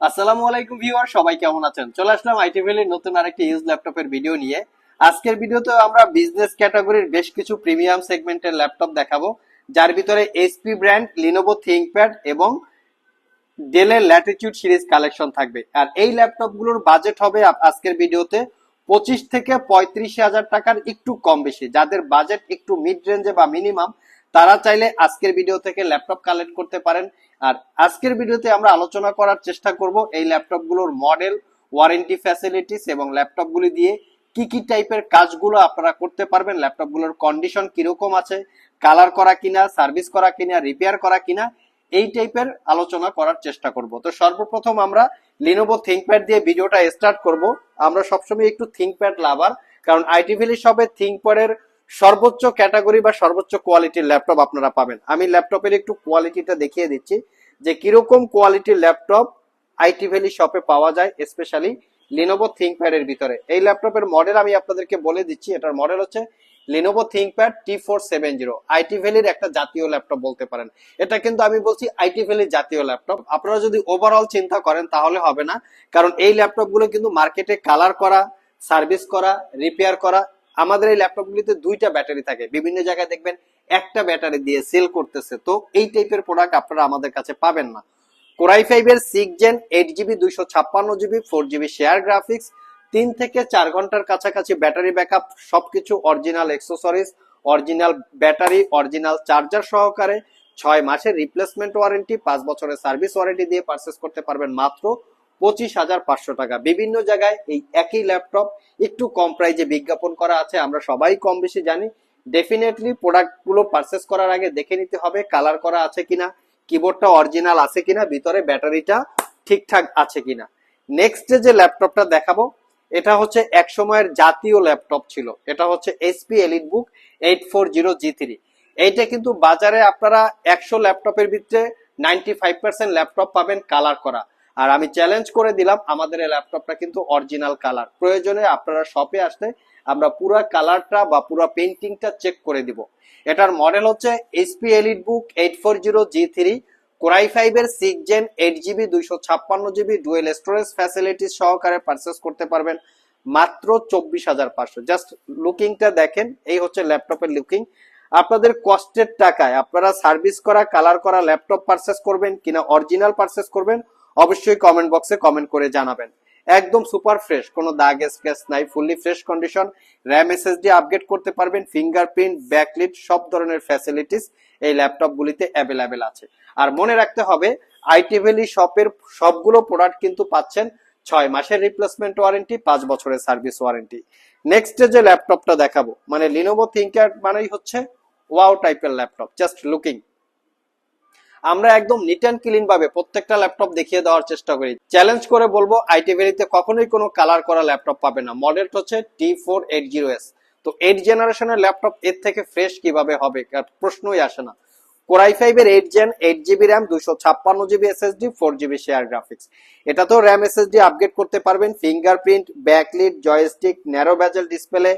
আসসালামু আলাইকুম ভিউয়ার, সবাই কেমন আছেন? চলে আসলাম আইটি ভ্যালির নতুন আরেকটি ইউজ ল্যাপটপের ভিডিও নিয়ে। আজকের ভিডিওতে আমরা বিজনেস ক্যাটাগরির বেশ কিছু প্রিমিয়াম সেগমেন্টের ল্যাপটপ দেখাবো, যার ভিতরে এইচপি ব্র্যান্ড লিনোভো থিংকপ্যাড এবং ডেলের ল্যাটিটিউড সিরিজ কালেকশন থাকবে। আর এই ল্যাপটপগুলোর বাজেট হবে আজকের ভিডিওতে পঁচিশ থেকে পঁয়ত্রিশ হাজার টাকার একটু কম বেশি। যাদের বাজেট একটু মিড রেঞ্জে বা মিনিমাম তারা চাইলে আজকের ভিডিও থেকে ল্যাপটপ কালেক্ট করতে পারেন। আর আজকের ভিডিওতে আমরা আলোচনা করার চেষ্টা করব এই ল্যাপটপগুলোর মডেল ওয়ারেন্টি ফ্যাসিলিটিস এবং ল্যাপটপগুলি দিয়ে কি কি টাইপের কাজগুলো আপনারা করতে পারবেন, ল্যাপটপগুলোর কন্ডিশন কীরকম আছে কালার করা কিনা সার্ভিস করা কিনা রিপেয়ার করা কিনা, এই টাইপের আলোচনা করার চেষ্টা করব। তো সর্বপ্রথম আমরা লিনোভো থিংকপ্যাড দিয়ে ভিডিওটা স্টার্ট করব। আমরা সবসময় একটু থিংকপ্যাড লাভার কারণ আইটি ভ্যালি শপে থিংকপ্যাডের সর্বোচ্চ ক্যাটাগরি বা সর্বোচ্চ কোয়ালিটির ল্যাপটপ আপনারা পাবেন। আমি ল্যাপটপের একটু কোয়ালিটিটা দেখিয়ে দিচ্ছি যে কীরকম কোয়ালিটির ল্যাপটপ আইটি ভ্যালি শপে পাওয়া যায় স্পেশালি লিনোভো থিংকপ্যাড এর ভিতরে। এই ল্যাপটপের মডেল আমি আপনাদেরকে বলে দিচ্ছি, এটার মডেল হচ্ছে Lenovo ThinkPad T four seven zero IT ভ্যালির একটা জাতীয় ল্যাপটপ বলতে পারেন। এটা কিন্তু আমি বলছি আইটি ভ্যালির জাতীয় ল্যাপটপ। আপনারা যদি ওভারঅল চিন্তা করেন তাহলে হবে না, কারণ এই ল্যাপটপগুলো কিন্তু মার্কেটে কালার করা সার্ভিস করা রিপেয়ার করা আমাদের এই ল্যাপটপগুলিতে দুইটা ব্যাটারি থাকে। বিভিন্ন জায়গায় দেখবেন একটা ব্যাটারি দিয়ে সেল করতেছে। তো এই টাইপের প্রোডাক্ট আপনারা আমাদের কাছে পাবেন না। কোরাই ফাইভ এর সিক্স জেন এইট জিবি দুইশো ছাপ্পান্ন GB four GB share graphics তিন থেকে চার ঘণ্টার কাছাকাছি ব্যাটারি ব্যাকআপ সবকিছু original accessories original battery original charger সহকারে, ছয় মাসের রিপ্লেসমেন্ট ওয়ারেন্টি পাঁচ বছরের সার্ভিস ওয়ারেন্টি দিয়ে পারচেস করতে পারবেন মাত্র পঁচিশ হাজার পাঁচশো টাকা। বিভিন্ন জায়গায় এই একই ল্যাপটপ একটু কম প্রাইজে বিজ্ঞাপন করা আছে, আমরা সবাই কম বেশি জানি। ডেফিনেটলি প্রোডাক্টগুলো পারচেস করার আগে দেখে নিতে হবে কালার করা আছে কিনা কিবোর্ডটা অরিজিনাল আছে কিনা, ভিতরে ব্যাটারিটা ঠিকঠাক আছে কিনা। নেক্সট যে ল্যাপটপটা দেখাবো, এটা হচ্ছে এক সময়ের জাতীয় ল্যাপটপ ছিল। এটা হচ্ছে HP EliteBook eight four zero G three এইটা কিন্তু বাজারে আপনারা একশো ল্যাপটপের ভিতরে নাইনটি ফাইভ পার্সেন্ট ল্যাপটপ পাবেন কালার করা। আর আমি চ্যালেঞ্জ করে দিলাম আমাদের এই ল্যাপটপটা কিন্তু অরিজিনাল কালার প্রয়োজনে আপনারা শপে আসলে আমরা পুরো কালারটা বা পুরো পেন্টিংটা চেক করে দিব। এটার মডেল হচ্ছে HP EliteBook eight four zero G three core i five এর সিক্স জেন এইট জিবি দুইশো ছাপ্পান্ন জিবি ডুয়েল স্টোরেজ ফ্যাসিলিটি সহকারে পারচেস করতে পারবেন মাত্র চব্বিশ হাজার পাঁচশো। জাস্ট লুকিংটা দেখেন, এই হচ্ছে ল্যাপটপের লুকিং আপনাদের কষ্টের টাকায় আপনারা সার্ভিস করা কালার করা ল্যাপটপ পারচেস করবেন কিনা অরিজিনাল পারচেস করবেন অবশ্যই কমেন্ট বক্সে কমেন্ট করে জানাবেন। একদম সুপার ফ্রেশ কোনো দাগ স্ক্র্যাচ নাই fully fresh condition RAM SSD upgrade করতে পারবেন ফিঙ্গারপ্রিন্ট ব্যাকলিট সব ধরনের ফ্যাসিলিটিস এই ল্যাপটপ গুলিতে অ্যাভেলেবেল আছে। আর মনে রাখতে হবে আইটি ভ্যালি শপের সবগুলো প্রোডাক্ট কিন্তু পাচ্ছেন ছয় মাসের রিপ্লেসমেন্ট ওয়ারেন্টি পাঁচ বছরের সার্ভিস ওয়ারেন্টি নেক্সট যে ল্যাপটপটা দেখাবো মানে লিনোভো থিঙ্কার মানেই হচ্ছে ওয়াও টাইপের ল্যাপটপ জাস্ট লুকিং আমরা একদম নিট অ্যান্ড ক্লিন ভাবে প্রত্যেকটা ল্যাপটপ দেখিয়ে দেওয়ার চেষ্টা করি। চ্যালেঞ্জ করে বলব আইটি ভ্যালিতে কখনোই কোনো কালার করা ল্যাপটপ পাবে না। মডেলটা হচ্ছে T four eight zero S তো এইট জেনারেশনের ল্যাপটপ এর থেকে ফ্রেশ কীভাবে হবে প্রশ্নই আসে না। কোরাই ফাইভ এর eight gen eight GB RAM দুশো ছাপ্পান্ন GB SSD four GB share graphics এটা তো র্যাম এসএসডি আপগ্রেড করতে পারবেন। Fingerprint backlit joystick narrow bezel display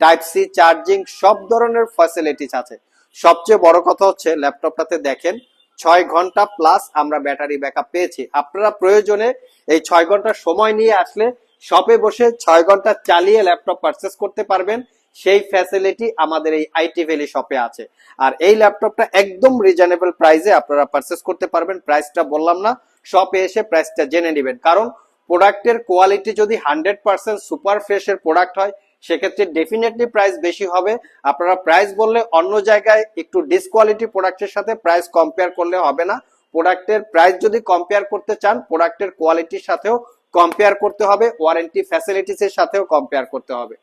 type C charging সব ধরনের ফ্যাসিলিটিস আছে। সবচেয়ে বড় কথা হচ্ছে ল্যাপটপটাতে দেখেন ছয় ঘণ্টা প্লাস আমরা ব্যাটারি ব্যাকআপ পেয়েছি। আপনারা প্রয়োজনে এই ছয় ঘণ্টা সময় নিয়ে আসলে শপে বসে ছয় ঘণ্টা চালিয়ে ল্যাপটপ পারচেস করতে পারবেন। সেই ফ্যাসিলিটি আমাদের এই আইটি ভ্যালি শপে আছে। আর এই ল্যাপটপটা একদম রিজনেবল প্রাইসে আপনারা পারচেস করতে পারবেন। প্রাইসটা বললাম না শপে এসে প্রাইসটা জেনে নেবেন। কারণ প্রোডাক্টের কোয়ালিটি যদি হান্ড্রেড পার্সেন্ট সুপার ফ্রেশের প্রোডাক্ট হয় সেক্ষেত্রে ডেফিনেটলি প্রাইস বেশি হবে। আপনারা প্রাইস বললে অন্য জায়গায় একটু ডিসকোয়ালিটি প্রোডাক্টের সাথে প্রাইস কম্পেয়ার করলে হবে না। প্রোডাক্টের প্রাইস যদি কম্পেয়ার করতে চান প্রোডাক্টের কোয়ালিটির সাথেও কম্পেয়ার করতে হবে ওয়ারেন্টি ফ্যাসিলিটিস এর সাথেও কম্পেয়ার করতে হবে।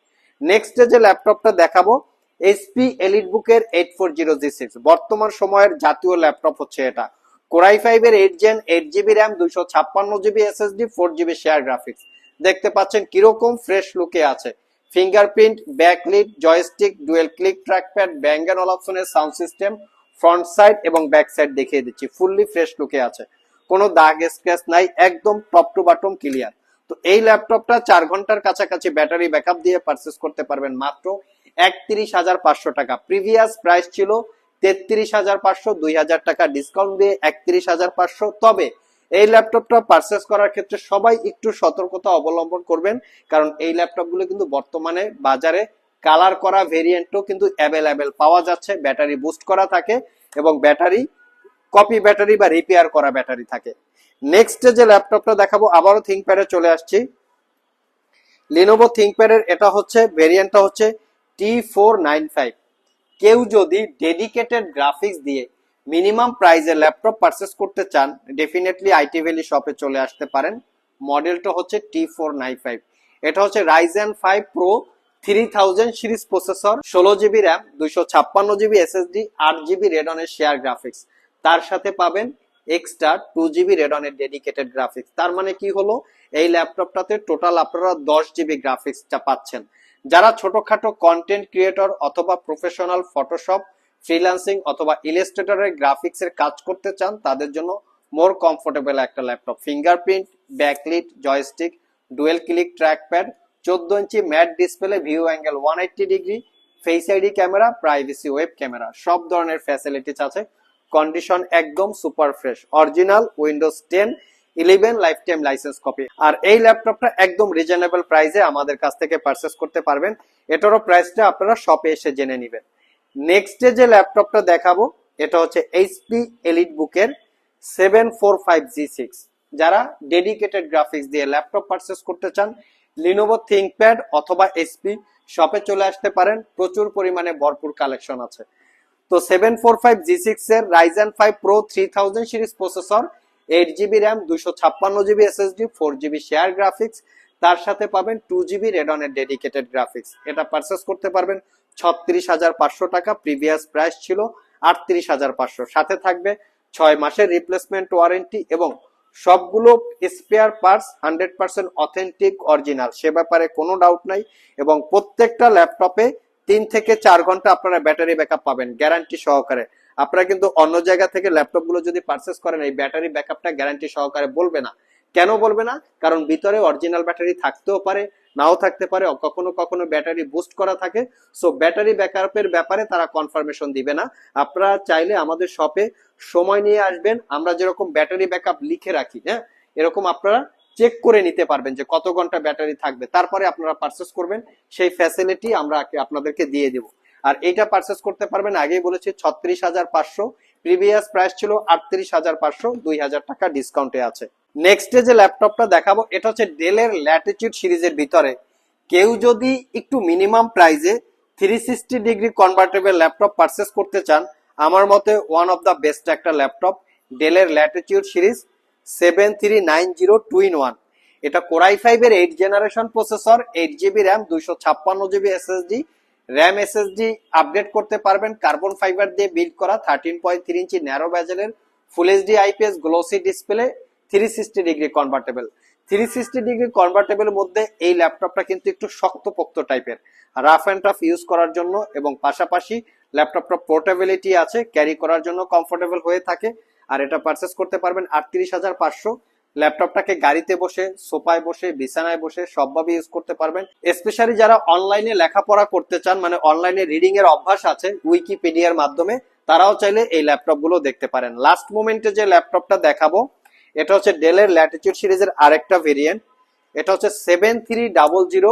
নেক্সট যে ল্যাপটপটা দেখাবো এইচপি এলিট বুকের eight four zero G six বর্তমান সময়ের জাতীয় ল্যাপটপ হচ্ছে এটা। কোরাই ফাইভ এর eight gen eight GB RAM দুইশো ছাপ্পান্ন GB SSD four GB share graphics দেখতে পাচ্ছেন কীরকম ফ্রেশ লুকে আছে। Fingerprint, backlit, joystick, dual click, trackpad bang and all অপশনের সাউন্ড সিস্টেম, ফ্রন্ট সাইড এবং ব্যাক সাইড দেখিয়ে দিচ্ছি। ফুললি ফ্রেশ লুকে আছে। কোনো দাগ স্ক্র্যাচ নাই, একদম টপ টু বাটম ক্লিয়ার তো এই ল্যাপটপটা চার ঘণ্টার কাছাকাছি ব্যাটারি ব্যাকআপ দিয়ে পারচেস করতে পারবেন মাত্র একত্রিশ হাজার পাঁচশো টাকা। প্রিভিয়াস প্রাইস ছিল তেত্রিশ হাজার পাঁচশো, দুই হাজার টাকা ডিসকাউন্ট দিয়ে একত্রিশ হাজার পাঁচশো। তবে এই ল্যাপটপটা পারচেস করার ক্ষেত্রে সবাই একটু সতর্কতা অবলম্বন করবেন। কারণ এই ল্যাপটপগুলো কিন্তু বর্তমানে বাজারে কালার করা ভেরিয়েন্টও কিন্তু অ্যাভেলেবেল পাওয়া যাচ্ছে ব্যাটারি বুস্ট করা থাকে এবং ব্যাটারি কপি ব্যাটারি বা রিপেয়ার করা ব্যাটারি থাকে। নেক্সট যে ল্যাপটপটা দেখাবো, আবারও থিঙ্কপ্যাডে চলে আসছি। লিনোভো থিঙ্কপ্যাডের এটা হচ্ছে ভেরিয়েন্টটা হচ্ছে টি ফোর নাইন ফাইভ কেউ যদি ডেডিকেটেড গ্রাফিক্স দিয়ে মিনিমাম প্রাইজে ল্যাপটপ পারচেস করতে চান ডেফিনেটলি আইটি ভ্যালি শপে চলে আসতে পারেন। মডেলটা হচ্ছে টি ফোর নাইন ফাইভ এটা হচ্ছে Ryzen five pro three thousand series processor ষোলো জিবি র্যাম দুইশো ছাপ্পান্ন জিবি এসএসডি আট জিবি রেডনের শেয়ার গ্রাফিক্স তার সাথে পাবেন এক্সট্রা টু জিবি রেডনের ডেডিকেটেড গ্রাফিক্স তার মানে কি হলো? এই ল্যাপটপটাতে টোটাল আপনারা দশ জিবি গ্রাফিক্সটা পাচ্ছেন। যারা ছোটখাটো কন্টেন্ট ক্রিয়েটর অথবা প্রফেশনাল ফটোশপ ফ্রিল্যান্সিং অথবা ইলাস্ট্রেটরের গ্রাফিক্স এর কাজ করতে চান, তাদের জন্য মোর কমফোর্টেবল একটা laptop fingerprint backlit joystick dual click trackpad চোদ্দ ইঞ্চি matte display view angle one eighty degree face ID camera privacy web camera সব ধরনের ফ্যাসিলিটিস আছে। কন্ডিশন একদম super fresh original Windows ten eleven lifetime licence copy আর এই ল্যাপটপটা একদম reasonable প্রাইসে আমাদের কাছ থেকে পারচেস করতে পারবেন। এটারও প্রাইসটা আপনারা শপে এসে জেনে নেবেন। নেক্সট যে ল্যাপটপটা দেখাবো, এটা হচ্ছে এইচপি এলিট বুকের seven four five G six যারা ডেডিকেটেড গ্রাফিক্স দিয়ে ল্যাপটপ পারচেস করতে চান লিনোভো থিঙ্কপ্যাড অথবা এসপি শপে চলে আসতে পারেন, প্রচুর পরিমাণে ভরপুর কালেকশন আছে। তো seven four five G six এর Ryzen five pro three thousand series processor eight GB RAM দুশো ছাপ্পান্ন GB SSD four GB share graphics তার সাথে পাবেন টু জিবি রেডনের ডেডিকেটেড গ্রাফিক্স এটা পারচেস করতে পারবেন ছত্রিশ হাজার পাঁচশো টাকা প্রিভিয়াস প্রাইস ছিল আটত্রিশ হাজার পাঁচশো। সাথে থাকবে ছয় মাসের রিপ্লেসমেন্ট ওয়ারেন্টি এবং সবগুলো spare parts hundred percent authentic original সে ব্যাপারে কোনো ডাউট নাই এবং প্রত্যেকটা ল্যাপটপে তিন থেকে চার ঘণ্টা আপনারা ব্যাটারি ব্যাকআপ পাবেন গ্যারান্টি সহকারে। আপনারা কিন্তু অন্য জায়গা থেকে ল্যাপটপগুলো যদি পারচেস করেন, এই ব্যাটারি ব্যাকআপটা গ্যারান্টি সহকারে বলবে না। কেন বলবে না? কারণ ভিতরে অরিজিনাল ব্যাটারি থাকতেও পারে, নাও থাকতে পারে কখনো কখনো ব্যাটারি বুস্ট করা থাকে। সো ব্যাটারি ব্যাকআপের ব্যাপারে তারা কনফার্মেশন দিবে না। আপনারা চাইলে আমাদের শপে সময় নিয়ে আসবেন। আমরা যেরকম ব্যাটারি ব্যাকআপ লিখে রাখি হ্যাঁ? এরকম আপনারা চেক করে নিতে পারবেন যে কত ঘণ্টা ব্যাটারি থাকবে। তারপরে আপনারা পারচেস করবেন। সেই ফ্যাসিলিটি আমরা আপনাদেরকে দিয়ে দেব। আর এইটা পারচেস করতে পারবেন, আগেই বলেছি, ছত্রিশ হাজার পাঁচশো। প্রিভিয়াস প্রাইস ছিল আটত্রিশ হাজার পাঁচশো। দুই হাজার টাকা ডিসকাউন্টে আছে। নেক্সট যে ল্যাপটপটা দেখাবো, এটা হচ্ছে ডেলের ল্যাটিটিউড সিরিজের ভিতরে। কেউ যদি একটু মিনিমাম প্রাইজে three sixty degree convertible laptop purchase করতে চান, আমার মতে ওয়ান অফ দ্য বেস্ট একটা ল্যাপটপ ডেলের Latitude series seven three nine zero two in one এটা কোরাই ফাইভের eight generation processor eight GB RAM দুইশো ছাপ্পান্ন GB SSD RAM SSD update করতে পারবেন কার্বন ফাইবার দিয়ে বিল্ড করা thirteen point three inch narrow ব্যাজেলের full HD IPS glossy display three sixty degree convertible three sixty degree convertible মধ্যে এই ল্যাপটপটা কিন্তু একটু শক্তপোক্ত টাইপের। রাফ অ্যান্ড টাফ ইউজ করার জন্য এবং পাশাপাশি ল্যাপটপটা পোর্টেবিলিটি আছে ক্যারি করার জন্য কমফোর্টেবল হয়ে থাকে। আর এটা পারচেস করতে পারবেন আটত্রিশ হাজার পাঁচশো। ল্যাপটপটাকে গাড়িতে বসে, সোফায় বসে, বিছানায় বসে সবভাবে ইউজ করতে পারবেন। স্পেশালি যারা অনলাইনে লেখাপড়া করতে চান মানে অনলাইনে রিডিং এর অভ্যাস আছে উইকিপিডিয়ার মাধ্যমে, তারাও চাইলে এই ল্যাপটপগুলো দেখতে পারেন। লাস্ট মোমেন্টে যে ল্যাপটপটা দেখাবো এটা হচ্ছে ডেলের ল্যাটিচিউড সিরিজের আরেকটা ভেরিয়েন্ট এটা হচ্ছে সেভেন থ্রি ডাবল জিরো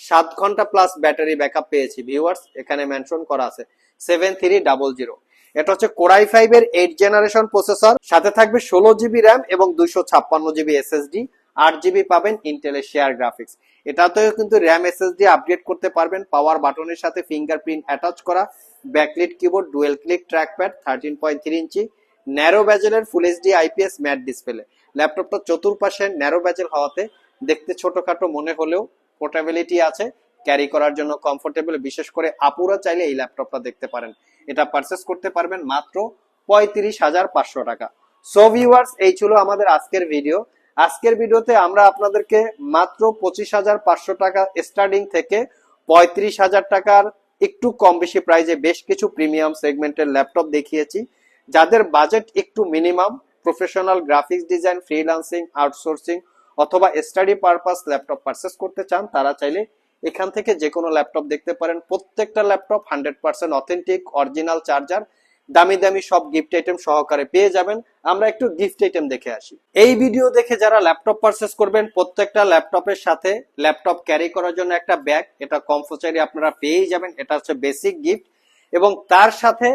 সাত ঘণ্টা প্লাস ব্যাটারি ব্যাকআপ পেয়েছি ভিউয়ার্স এখানে মেনশন করা আছে। সেভেন থ্রি ডাবল জিরো এটা হচ্ছে কোরাই ফাইভ এর এইট জেনারেশন প্রসেসর সাথে থাকবে ষোলো জিবি র্যাম এবং দুইশো ছাপ্পান্ন জিবি এসএসডি আট জিবি পাবেন ইন্টেলের শেয়ার গ্রাফিক্স এটাতেও কিন্তু র্যাম এসএসডি আপডেট করতে পারবেন। পাওয়ার বাটনের সাথে ফিঙ্গারপ্রিন্ট অ্যাটাচ করা। Backlit keyboard dual click trackpad thirteen point three inch narrow ব্যাজেলের full HD IPS matte display ল্যাপটপটা চতুর্পাশে ন্যারো ব্যাজেল হওয়াতে দেখতে ছোটখাটো মনে হলেও পোর্টেবিলিটি আছে ক্যারি করার জন্য কমফোর্টেবল বিশেষ করে আপুরা চাইলে এই ল্যাপটপটা দেখতে পারেন। এটা পারচেস করতে পারবেন মাত্র পঁয়ত্রিশ হাজার পাঁচশো টাকা। সো ভিউয়ার্স এই ছিল আমাদের আজকের ভিডিও আজকের ভিডিওতে আমরা আপনাদেরকে মাত্র পঁচিশ হাজার পাঁচশো টাকা স্টার্টিং থেকে পঁয়ত্রিশ হাজার টাকার একটু কম বেশি প্রাইজে বেশ কিছু প্রিমিয়াম সেগমেন্টের ল্যাপটপ দেখিয়েছি। যাদের বাজেট একটু minimum, professional graphics design, freelancing, outsourcing অথবা স্টাডি পারপাস ল্যাপটপ পারচেস করতে চান, তারা চাইলে এখান থেকে যে কোনো ল্যাপটপ দেখতে পারেন। প্রত্যেকটা laptop hundred percent authentic, original charger, দামি দামি সব গিফট আইটেম সহকারে পেয়ে যাবেন। আমরা একটু গিফট আইটেম দেখে আসি। এই ভিডিও দেখে যারা ল্যাপটপ পারচেস করবেন, প্রত্যেকটা ল্যাপটপের সাথে ল্যাপটপ ক্যারি করার জন্য একটা ব্যাগ, এটা কম্পালসারি আপনারা পেয়েই যাবেন, এটা হচ্ছে বেসিক গিফট এবং তার সাথে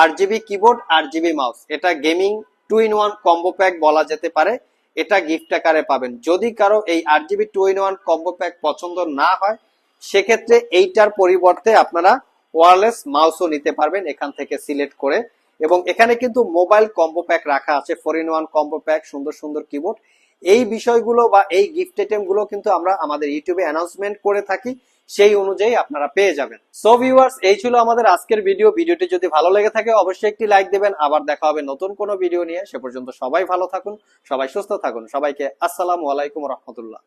R GB keyboard R GB mouse এটা gaming two in one combo pack বলা যেতে পারে। এটা গিফট আকারে পাবেন। যদি কারও এই আট GB two in one combo pack পছন্দ না হয়, সেক্ষেত্রে এইটার পরিবর্তে আপনারা ওয়ারলেস মাউসও নিতে পারবেন এখান থেকে সিলেক্ট করে। এবং এখানে কিন্তু মোবাইল কম্বো প্যাক রাখা আছে four in one combo pack সুন্দর সুন্দর কিবোর্ড এই বিষয়গুলো বা এই গিফট আইটেমগুলো কিন্তু আমরা আমাদের ইউটিউবে অ্যানাউন্সমেন্ট করে থাকি। সেই অনুযায়ী আপনারা পেয়ে যাবেন। সো ভিউয়ার্স এই ছিল আমাদের আজকের ভিডিও ভিডিওটি যদি ভালো লেগে থাকে, অবশ্যই একটি লাইক দেবেন। আবার দেখা হবে নতুন কোন ভিডিও নিয়ে। সে পর্যন্ত সবাই ভালো থাকুন, সবাই সুস্থ থাকুন। সবাইকে আসসালামু আলাইকুম রহমতুল্লাহ।